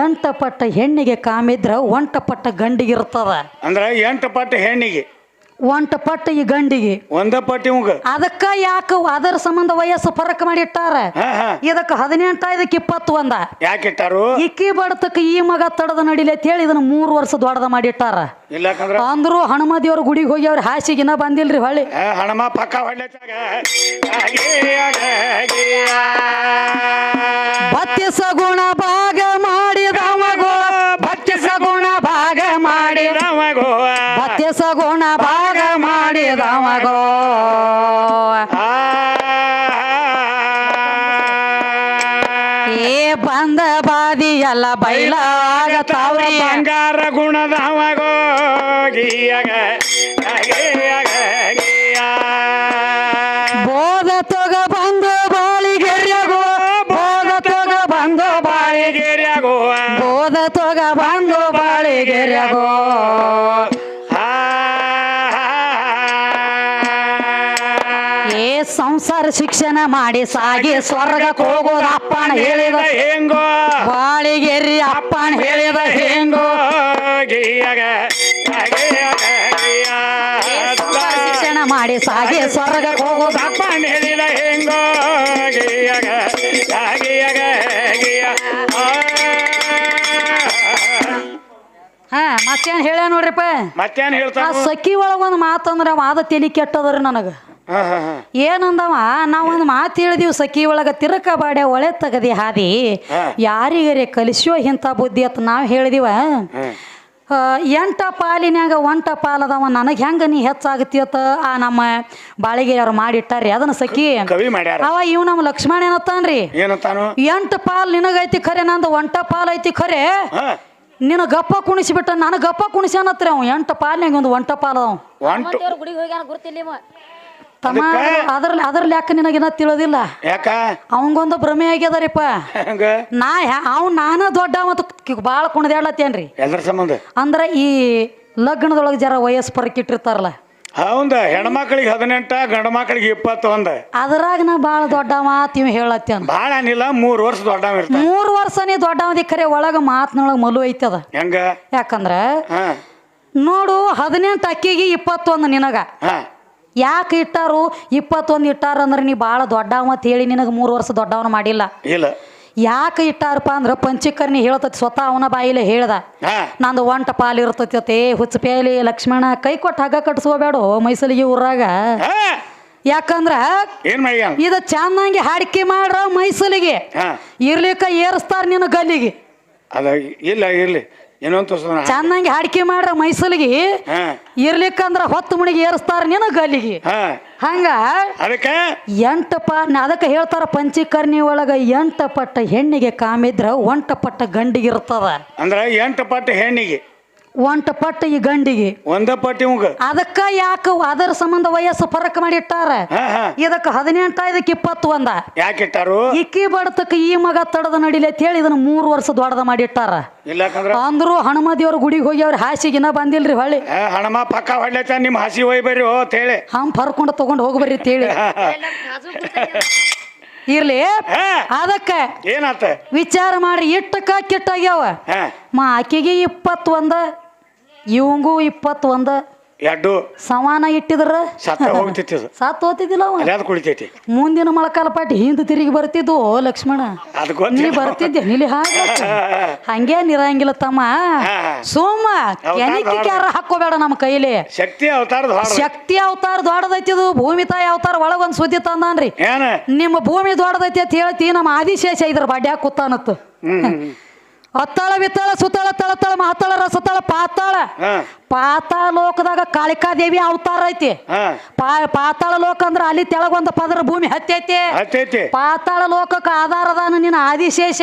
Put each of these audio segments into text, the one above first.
ಎಂಟ ಪಟ್ಟ ಹೆಣ್ಣಿಗೆ ಕಾಮಿದ್ರ ಒಂಟ ಪಟ್ಟ ಗಂಡಿಗೆ ಇರ್ತದ ಅಂದ್ರ ಎಂಟು ಪಟ್ಟ ಹೆಣ್ಣಿಗೆ ಒಂಟ ಪಟ್ಟ ಈ ಗಂಡಿಗೆ ಒಂದ ಪಟ್ಟಿ ಇವಂಗ ಅದಕ್ಕ ಯಾಕ ಅದರ ಸಂಬಂಧ ವಯಸ್ಸು ಫರಕ್ ಮಾಡಿಟ್ಟಾರ ಇಟ್ಟಾರ ಹಾ ಇದಕ್ಕೆ ಹದಿನೆಂಟ ಇದಕ್ಕೆ ಇಪ್ಪತ್ತು ಒಂದ ಯಾಕಿಟ್ಟಾರು ಇಕ್ಕಿ ಬಡತಕ್ಕ ಈ ಮಗ ತಡದ ನಡಿಲೆ ಅಂತ ಹೇಳಿ ಇದನ್ನ ಮೂರು ವರ್ಷ ದೊಡ್ಡದ ಮಾಡಿ ಇಟ್ಟಾರ ಅಂದ್ರು ಹನುಮ ದೇವ್ರ ಗುಡಿಗೆ ಹೋಗಿ ಅವ್ರ ಹಾಸಿಗಿನ ಬಂದಿಲ್ರಿ ಹೊಳ್ಳಿ ಆ, ಹಣಮ ಪಕ್ಕ ಹೊಡ್ಲತ್ತಾಗ ಬತ್ತಿಸ ಗುಣ ಬಂಗಾರ ಗುಣದವಗೋ ಗೀಯಗ ಬೋಧ ತೊಗ ಬಂದು ಬಾಳಿಗೆರ್ಯಗೋ ಬೋಧ ತೊಗ ಬಂದು ಬಾಳಿಗೆ ಬೋಧ ತೊಗ ಬಂದು ಬಾಳಿಗೆರ್ಯಗೋ. ಸಂಸಾರ ಶಿಕ್ಷಣ ಮಾಡಿ ಸಾಗಿ ಸ್ವರ್ಗಕ್ಕೆ ಹೋಗೋದು ಅಪ್ಪಣ ಹೇಳಿದ ಹೆಂಗೋ. ಬಾಳಿಗೆರಿ ಅಪ್ಪಣ ಹೇಳಿದ ಹೆಂಗೋ. ಶಿಕ್ಷಣ ಮಾಡಿ ಸಾಗಿ ಸ್ವರ್ಗಕ್ಕೆ ಹೋಗೋದು ಅಪ್ಪಣ ಹೇಳಿದ ಹೆಂಗೋ. ಗೀಯಗ ಗೀಯಗ ಗೀಯ ಹಾ ಮತ್ತೇನ್ ಹೇಳ ನೋಡ್ರಿಪ್ಪ? ಮತ್ತೇನ್ ಆ ಹೇಳ್ತಾನ ಸಖಿ ಒಳಗ ಒಂದು ಮಾತಂದ್ರ ಮಾದ ತಲಿ ಕೆಟ್ಟದ್ರಿ ನನಗ. ಹಾ ನಾವ್ ಒಂದ್ ಏನಂದವ? ನಾವೊಂದು ಮಾತು ಹೇಳಿದೀವಿ ಸಖಿ ಒಳಗ ತಿರಕ ಬಾಡ್ಯ ಒಳೆ ತಗದಿ ಹಾದಿ. ಯಾರಿಗರೆ ಕಲಿಸೋ ಇಂಥ ಬುದ್ಧಿ ಅಂತ ನಾವು ಹೇಳಿದಿವ. ಎಂಟ ಪಾಲಿನ್ಯಾಗ ಒಂಟ ಪಾಲದವ ನನಗೆ ಹೆಂಗ ನೀ ಹೆಚ್ಚಾಗತ್ತೀಯತ್ತ ಆ ನಮ್ಮ ಬಾಳಿಗೆ ಅವ್ರು ಮಾಡಿಟ್ಟಾರ್ರಿ. ಅದನ್ನ ಸಖಿ ಅವ ಇವ್ ನಮ್ಮ ಲಕ್ಷ್ಮಣ ಏನತ್ತಾನ್ರಿ ಎಂಟ ಎಂಟು ಪಾಲ್ ನಿನಗೈತಿ ಖರೆ ನಂದು ಒಂಟ ಪಾಲ್ ಐತಿ ಖರೆ. ನಿನ ನಿನ್ನ ಗಪ್ಪ ಕುಣಿಸಿಬಿಟ್ಟ ನಾನು ಗಪ್ಪ ಕುಣಿಸ್ಯಾನತ್ರಿ ಅವ. ಎಂಟು ಪಾಲ್ನ್ಯಾಗ ಒಂದು ಒಂಟ ಪಾಲ್ ಅದಾವ. ತಮ್ಮ ಅದ್ರ ಅದ್ರ ಲೆಕ್ಕ ನಿನಗೇನ ತಿಳಿದಿಲ್ಲ. ಯಾಕ? ಅವಂಗೊಂದು ಭ್ರಮೆ ಆಗ್ಯದರಿಪ್ಪ. ಹಂಗ? ನಾ ಅವ್ ನಾನ ದೊಡ್ಡ ಮತ್ತು ಭಾಳ ಕುಣದ್ಯಾಡ್ಲತ್ತೇನ್ರಿ? ಎದ್ರ ಸಂಬಂಧ? ಅಂದ್ರೆ ಈ ಲಗ್ನದೊಳಗೆ ಜರ ವಯಸ್ಸು ಪರಕಿಟ್ಟಿರ್ತಾರಲ್ಲ ಹೌದ ಹೆಣ್ಮಕ್ಳಿಗೆ ಹದಿನೆಂಟ ಗಂಡ ಮಕ್ಳಿಗೆ ಇಪ್ಪತ್ತೊಂದ ಅದ್ರಾಗ ನಾ ಭಾಳ ದೊಡ್ಡ ಮಾತು ಹೇಳತ್ತೇನ್. ಬಾಳ ಭಾಳ ಏನಿಲ್ಲ ಮೂರ್ ವರ್ಷ ದೊಡ್ಡವ ಮೂರ್ ಮೂರು ವರ್ಷ ನೀ ದೊಡ್ಡವದಿ ಖರೆ ಒಳಗೆ ಮಾತಿನೊಳಗೆ ಮಲು ಐತದ. ಹೆಂಗ? ಯಾಕಂದ್ರ ಹಾ. ನೋಡು ಹದಿನೆಂಟು ಅಕ್ಕಿಗೆ ಇಪ್ಪತ್ತೊಂದು ನಿನಗ. ಹಾ. ಯಾಕೆ ಇಟ್ಟಾರು? ಇಪ್ಪತ್ತೊಂದು ಇಟ್ಟಾರ ಅಂದ್ರೆ ನೀ ಭಾಳ ದೊಡ್ಡವ ಅಂತ ಹೇಳಿ ನಿನಗೆ ಮೂರು ವರ್ಷ ದೊಡ್ಡವನ ಮಾಡಿಲ್ಲ. ಇಲ್ಲ. ಯಾಕೆ ಇಟ್ಟಾರಪ್ಪ ಅಂದ್ರೆ ಪಂಚಕರ್ಣಿ ಹೇಳ್ತತಿ ಸ್ವತಃ ಅವನ ಬಾಯಿಲೆ ಹೇಳ್ದ. ನಂದು ಒಂಟ ಪಾಲು ಇರ್ತತಿ ಹುಚ್ಚಪೇಲಿ ಹುಚ್ಚ ಪೇಲಿ ಲಕ್ಷ್ಮಣ ಕೈ ಕೊಟ್ಟು ಹಗ್ಗ ಕಟ್ಸ್ಕೋಬೇಡ ಮೈಸಲಿಗೆ ಊರಾಗ. ಯಾಕಂದ್ರ ಇದು ಚೆನ್ನಾಗಿ ಹಾಡಿಕೆ ಮಾಡ್ರ ಮೈಸಲಿಗೆ ಇರ್ಲಿಕ್ಕ ಏರಿಸ್ತಾರ ನಿನ್ನ ಗಲ್ಲಿಗೆ. ಅದ ಇಲ್ಲ ಇರ್ಲಿ. ತೋರ್ಸೋಣ ಚೆನ್ನಾಗಿ ಹಾಡಿಕೆ ಮಾಡ್ರ ಮೈಸಲಿಗೆ. ಇರ್ಲಿಕ್ಕಂದ್ರ ಹೊತ್ತು ಮುಣಿಗೆ ಏರಿಸ್ತಾರ ನಿನ್ನ ಗಲ್ಲಿಗೆ ಹಂಗ? ಅದಕ್ಕೆ? ಎಂಟ ಪ ಅದಕ್ಕೆ ಹೇಳ್ತಾರ ಪಂಚಕರ್ಣಿ ಒಳಗ ಎಂಟ ಪಟ್ಟ ಹೆಣ್ಣಿಗೆ ಕಾಮಿದ್ರ ಒಂಟ ಪಟ್ಟ ಗಂಡಿಗೆ ಇರ್ತದ. ಅಂದ್ರ ಎಂಟು ಪಟ್ಟ ಹೆಣ್ಣಿಗೆ. ಒಂಟ ಪಟ್ಟ ಈ ಗಂಡಿಗೆ. ಒಂದ ಪಟ್ಟಿ ಇವಂಗ. ಅದಕ್ಕ ಯಾಕ ಅದರ ಸಂಬಂಧ ವಯಸ್ಸು ಫರಕ್ ಮಾಡಿ ಇಟ್ಟಾರ ಇದಕ್ಕ ಹದಿನೆಂಟ ಇದಕ್ಕೆ ಇಪ್ಪತ್ತು ಒಂದ. ಯಾಕಿಟ್ಟಾರು ಇಕ್ಕಿ ಬಡತಕ್ಕ ಈ ಮಗ ತಡದ ನಡಿಲಿ ಅಂತ ಹೇಳಿ ಇದನ್ನ ಮೂರು ವರ್ಷ ದೊಡ್ಡದ ಮಾಡಿಟ್ಟಾರ. ಇಲ್ಲಕಂದ್ರ? ಅಂದ್ರು ಹನುಮ ದೇವ್ರ ಗುಡಿಗೆ ಹೋಗಿ ಅವ್ರ ಹಾಸಿಗಿನ ಬಂದಿಲ್ರಿ ಹೊಳ್ಳಿ. ಆ, ಹಣಮ ಪಕ್ಕ ಹೊಡ್ಲತ್ತ ನಿಮ್ಮ ಹಸಿ ಒಯ್ ಬರ್ರಿ ಓ ಅಂತ ಹೇಳಿ. ಹಂಪ್ ಹರ್ಕೊಂಡು ತಗೊಂಡು ಹೋಗ್ಬರ್ರಿ ಅಂತ ಹೇಳಿ. ಇರ್ಲಿ. ಹಾ. ಅದಕ್ಕ ಏನಾತ? ವಿಚಾರ ಮಾಡಿ ಇಟ್ಟಕ್ಕ ಕಿಟ್ಟಾಗ್ಯಾವ ಹಾ. ಮಾ ಆಕಿಗೆ ಇಪ್ಪತ್ತೊಂದ ಇವಂಗೂ ಇಪ್ಪತ್ತೊಂದ. ಎರಡು. ಸಮಾನ ಇಟ್ಟಿದ್ರ? ಸತ್ತ ಹೋಗ್ತಿತ್ತು ಅದು. ಸಾತ್ ಹೋತಿದ್ದಿಲ್ಲ ಅವ? ಅದ್ಯಾವ್ದು ಕುಡಿತೈತಿ ಮುಂದಿನ ಮೊಳಕಾಲ ಪಾಟಿ ಹಿಂದೆ ತಿರುಗಿ ಬರ್ತಿದ್ವು ಓ ಲಕ್ಷ್ಮಣ. ನೀ ಬರ್ತಿದ್ದೆ ನಿಲಿ ಹಾಗೆ ಹಂಗೆ ಇರಂಗಿಲ್ಲ ತಮ್ಮ. ಸೋಮ? ಎನಿಕೆ ಕ್ಯಾರ ಹಾಕೋಬೇಡ ನಮ್ಮ ಕೈಲಿ. ಶಕ್ತಿ ಅವತಾರದ ಹಾಡು ಶಕ್ತಿ ಅವತಾರ ದೊಡ್ಡದೈತಿದು ಭೂಮಿ ತಾಯಿ ಅವತಾರ ಒಳಗೊಂದ್ ಸುದ್ದಿ ತಂದಾನ್ರಿ. ಏನ? ನಿಮ್ಮ ಭೂಮಿ ದೊಡ್ಡದೈತಿ ಅಂತ ಹೇಳ್ತಿ ನಮ್ಮ ಆದಿಶೇಷ ಇದ್ರ ಬಡ್ಯಾಗ ಕೂತಾನತ್ತು. ಅತ್ತಾಳ ವಿತ್ತಾಳ ಸುತ್ತಾಳ ತಳ ಮಾತಾಳ ರಸತಾಳ ಪಾತಾಳ. ಪಾತಾಳ ಲೋಕದಾಗ ಕಾಳಿಕಾ ದೇವಿ ಅವತಾರ ಐತಿ. ಪಾತಾಳ ಲೋಕ ಅಂದ್ರ ಅಲ್ಲಿ ತೆಳಗೊಂದ ಪದರ ಭೂಮಿ ಹತ್ತೈತಿ. ಪಾತಾಳ ಲೋಕಕ್ಕೆ ಆಧಾರದಾನ ನಿನ್ನ ಆದಿಶೇಷ.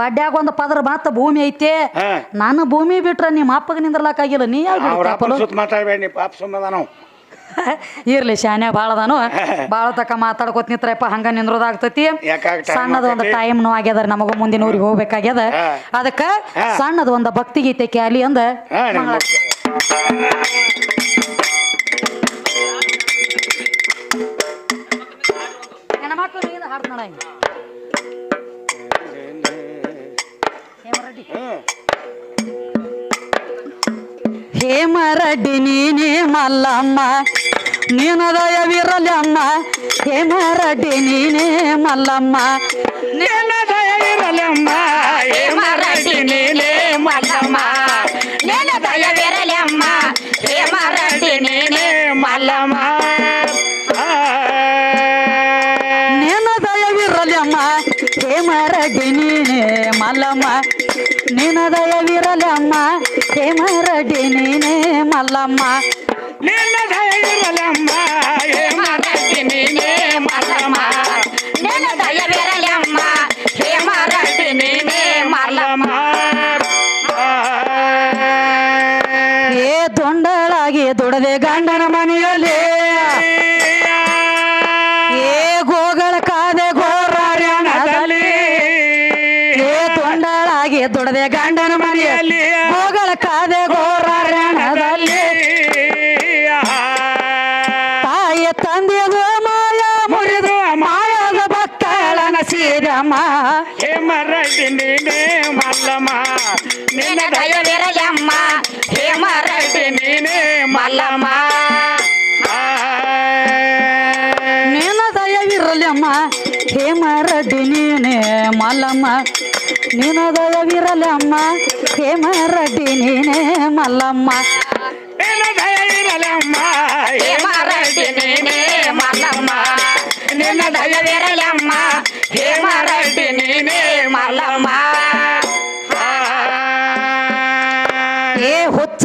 ಬಡ್ಡ್ಯಾಗ ಒಂದು ಪದರ ಮತ್ತ ಭೂಮಿ ಐತಿ. ನನ್ನ ನಾನು ಭೂಮಿ ಬಿಟ್ರ ನಿಮ್ಮ ಅಪ್ಪಗ ನಿಂದ್ರಲಾಕಾಗಿಲ್ಲ. ನೀ ಯಾವ ಇರ್ಲಿ ಶಾನ್ಯ ಭಾಳ ಅದಾನು. ಭಾಳ ತಕ ಮಾತಾಡ್ಕೊತ ನಿಂತ್ರಪ್ಪ ಹಂಗ ನಿಂದ್ರೋದಾಗ್ತೈತಿ. ಸಣ್ಣದೊಂದು ಸಣ್ಣದ ಒಂದು ಆಕೈತಿ? ಟೈಮ್ನು ಆಗ್ಯದ ನಮಗೂ ಮುಂದಿನ ಊರಿಗೆ ಹೋಗ್ಬೇಕಾಗ್ಯದ. ಅದಕ್ಕ. ಸಣ್ಣದ ಒಂದು ಭಕ್ತಿ ಗೀತೆ ಕ್ಯಾಲಿ ಅಂದ ಹಾ ನಿಮ್ಮ ಹೆಣ್ಮಕ್ಳು ಹೇಮರೆಡ್ಡಿ ನೀನೇ ಮಲ್ಲಮ್ಮ. ನಿನ ದಯವಿರಲಿ ಅಮ್ಮ ಹೇಮರೆಡ್ಡಿ ನೀನೇ ಮಲ್ಲಮ್ಮ. ನಿನ್ನ ದಯವಿರಲಮ್ಮ ಹೇಮರೆಡ್ಡಿ ನೀನೇ ಮಲ್ಲಮ್ಮ. ನಿನ್ನ ದಯವಿರಲಮ್ಮ ಹೇಮರೆಡ್ಡಿ ನೀನೇ ಮಲ್ಲಮ್ಮ. ಆ. ನಿನ ದಯವಿರಲಿ ಅಮ್ಮ ಹೇಮರೆಡ್ಡಿ ನೀನೇ ಮಲ್ಲಮ್ಮ. ನಿನ ದಯವಿರಲಿ ಅಮ್ಮ ಹೇಮರೆಡ್ಡಿ ನೀನೇ ಮಲ್ಲಮ್ಮ. ದಯವಿರಲಮ್ಮ ಹೇಮರೆಡ್ಡಿ ನೀನೇ ಮಲ್ಲಮ್ಮ ನಿನ್ನ ಹೇ ಹೇಮರೆಡ್ಡಿ ನೀನೇ ಮಲ್ಲಮ್ಮ ಆ. ಏ ದೊಂಡಳಾಗಿ ದುಡದೆ ಗಂಡನ ಮನೆಯಲ್ಲಿ. ಏ ಗೋಗಳ ಕಾದೆ ಗೋರಾರ್ಯಣದಲ್ಲಿ. ಏ ದೊಂಡಳಾಗಿ ದುಡದೆ ಗಂಡನ ಮನೆಯಲ್ಲಿ. ಗೋಗಳ ಕಾದೆ ಗೋರಾರ್ಯಣದಲ್ಲಿ. ಸೀರಮ್ಮ ಹೇಮರೆಡ್ಡಿ ನೀನೇ ಮಲ್ಲಮ್ಮ ನಿನ್ನ ದಯವಿರಲಮ್ಮ ಹೇಮರೆಡ್ಡಿ ನೀನೇ ಮಲ್ಲಮ್ಮ ಆ. ನಿನ್ನ ದಯವಿರಲಿ ಅಮ್ಮ ಹೇಮರಡ್ಡಿ ನೀನೇ ಮಲ್ಲಮ್ಮ ನಿನ್ನ ದಯವಿರಲಿ ಅಮ್ಮ ಹೇಮರಡ್ಡಿ ನೀನೇ ಮಲ್ಲಮ್ಮ ನಿನ್ನ ದಯವಿರಲಮ್ಮ ಹೇಮರೆಡ್ಡಿ ನೀನೇ ಮಲ್ಲಮ್ಮ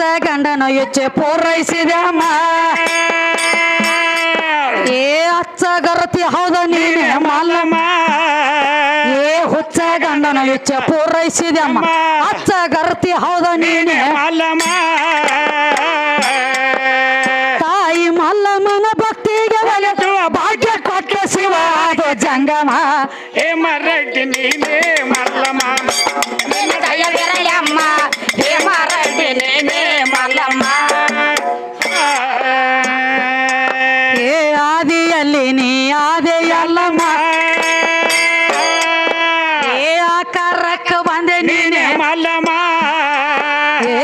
ಹುಚ್ಚ ಗಂಡನ ಅಮ್ಮ. ಏ ಅಚ್ಚ ಗರತಿ ಹೌದ ನೀನೆ ಮಲ್ಲಮ್ಮ. ಏ ಹುಚ್ಚ ಗಂಡನ ಹೆಚ್ಚೆ ಪೂರೈಸಿದೆ ಅಮ್ಮ. ಅಚ್ಚ ಗರತಿ ಹೌದ ನೀನೆ ಮಲ್ಲಮ್ಮ. ತಾಯಿ ಮಲ್ಲಮ್ಮನ ಭಕ್ತಿಗೆ ಒಲಿದು ಭಾಗ್ಯ ಕೊಟ್ಟ ಶಿವ ಅದು ಜಂಗಮ ಹೇಮರೆಡ್ಡಿ ನೀನೇ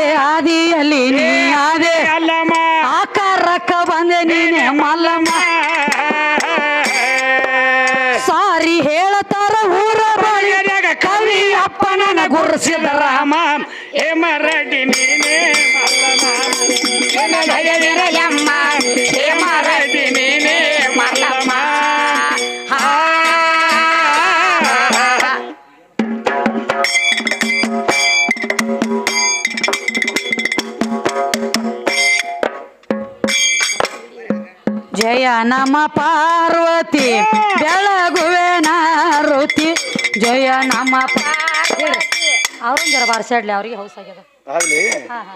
ಆದಿಯಲ್ಲಿ ನೀ ಆದೆ. ಅಲ್ಲಮ್ಮ ಆಕಾರಕ್ಕ ಬಂದೆ ನೀನೆ ಮಲ್ಲಮ್ಮ. ಸಾರಿ ಹೇಳತಾರ ಊರ ಬಳಿ. ಕವಿ ಅಪ್ಪನನ ಗುರುಸಿದ ರಾಮ. ನೀನೆ ನೀನೇ ಮಲ್ಲಮ್ಮ. ಜಯ ನಮ ಪಾರ್ವತಿ ಬೆಳಗುವೆ ನಾರುತಿ ಜಯ ನಮ ಪಾರ್ವತಿ. ಜರ ಬಾರ್ಸಾಡ್ಲಿ ಅವ್ರಿಗೆ ಹೌಸ್ ಆಗ್ಯದ. ಆಗ್ಲಿ. ಹಾ ಹಾ.